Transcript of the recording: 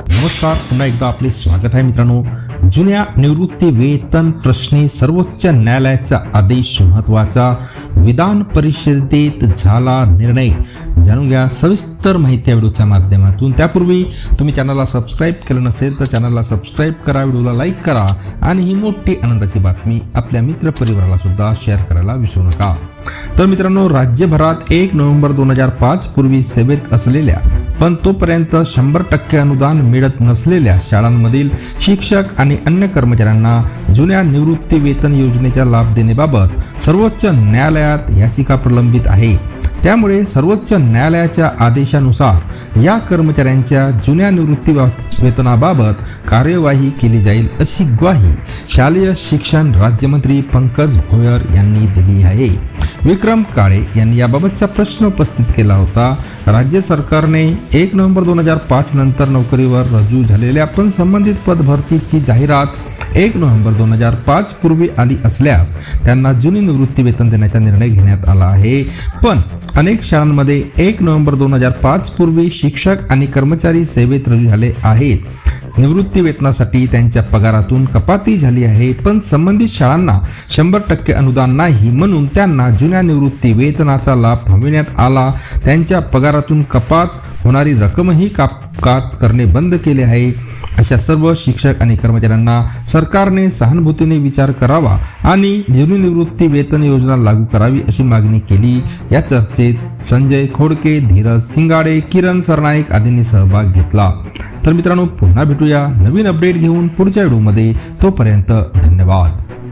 नमस्कार पुन्हा एकदा आपले स्वागत आहे मित्रांनो. जुन्या निवृत्ती वेतन प्रश्नी सर्वोच्च न्यायालयाचा आदेश महत्त्वाचा. विधान परिषदेत झाला निर्णय. जाणून घ्या सविस्तर माहिती या व्हिडिओच्या माध्यमातून. त्यापूर्वी तुम्ही चॅनलला सबस्क्राईब केलं नसेल तर चॅनलला सबस्क्राईब करा व्हिडिओला लाईक करा आणि ही मोठी आनंदाची बातमी आपल्या मित्रपरिवाराला सुद्धा शेअर करायला विसरू नका. तर मित्रांनो राज्यभरात एक नोव्हेंबर दोन हजार पाच पूर्वी सेवेत असलेल्या पण तोपर्यंत शंभर टक्के अनुदान मिळत नसलेल्या शाळांमधील शिक्षक आणि अन्य कर्मचाऱ्यांना जुन्या निवृत्ती वेतन योजनेचा लाभ देण्याबाबत सर्वोच्च न्यायालयात याचिका प्रलंबित आहे. त्यामुळे सर्वोच्च न्यायालयाच्या आदेशानुसार या कर्मचाऱ्यांच्या जुन्या निवृत्ती वा- वेतनाबाबत कार्यवाही केली जाईल अशी ग्वाही शालेय शिक्षण राज्यमंत्री पंकज भोयर यांनी दिली आहे. विक्रम काळे यांनी याबाबतचा प्रश्न उपस्थित केला होता. राज्य सरकारने एक नोव्हेंबर दोन हजार पाच नंतर नोकरीवर रुजू झालेल्या पण संबंधित पद भरतीची जाहिरात एक नोव्हेंबर दोन हजार पाच पूर्वी आली असल्यास त्यांना जुनी निवृत्ती वेतन देण्याचा निर्णय घेण्यात आला आहे. पण अनेक शाळांमध्ये एक नोव्हेंबर दोन हजार पाच पूर्वी शिक्षक आणि कर्मचारी सेवेत रुजू झाले आहेत. निवृत्ती वेतनासाठी त्यांच्या पगारातून कपाती झाली आहे. पण संबंधित शाळांना शंभर टक्के अनुदान नाही म्हणून त्यांना जुन्या निवृत्ती वेतनाचा लाभ थांबविण्यात आला. त्यांच्या पगारातून कपात होणारी रक्कमही कापकात करणे बंद केले आहे. अशा सर्व शिक्षक आणि कर्मचाऱ्यांना सरकारने सहानुभूतीने विचार करावा आणि निवृत्ती वेतन योजना लागू करावी अशी मागणी केली. या चर्चेत संजय खोडके धीरज सिंगाडे किरण सरनाईक आदींनी सहभाग घेतला. तर मित्रांनो पुन्हा भेटूया नवीन अपडेट घेऊन पुढच्या व्हिडिओमध्ये तोपर्यंत धन्यवाद.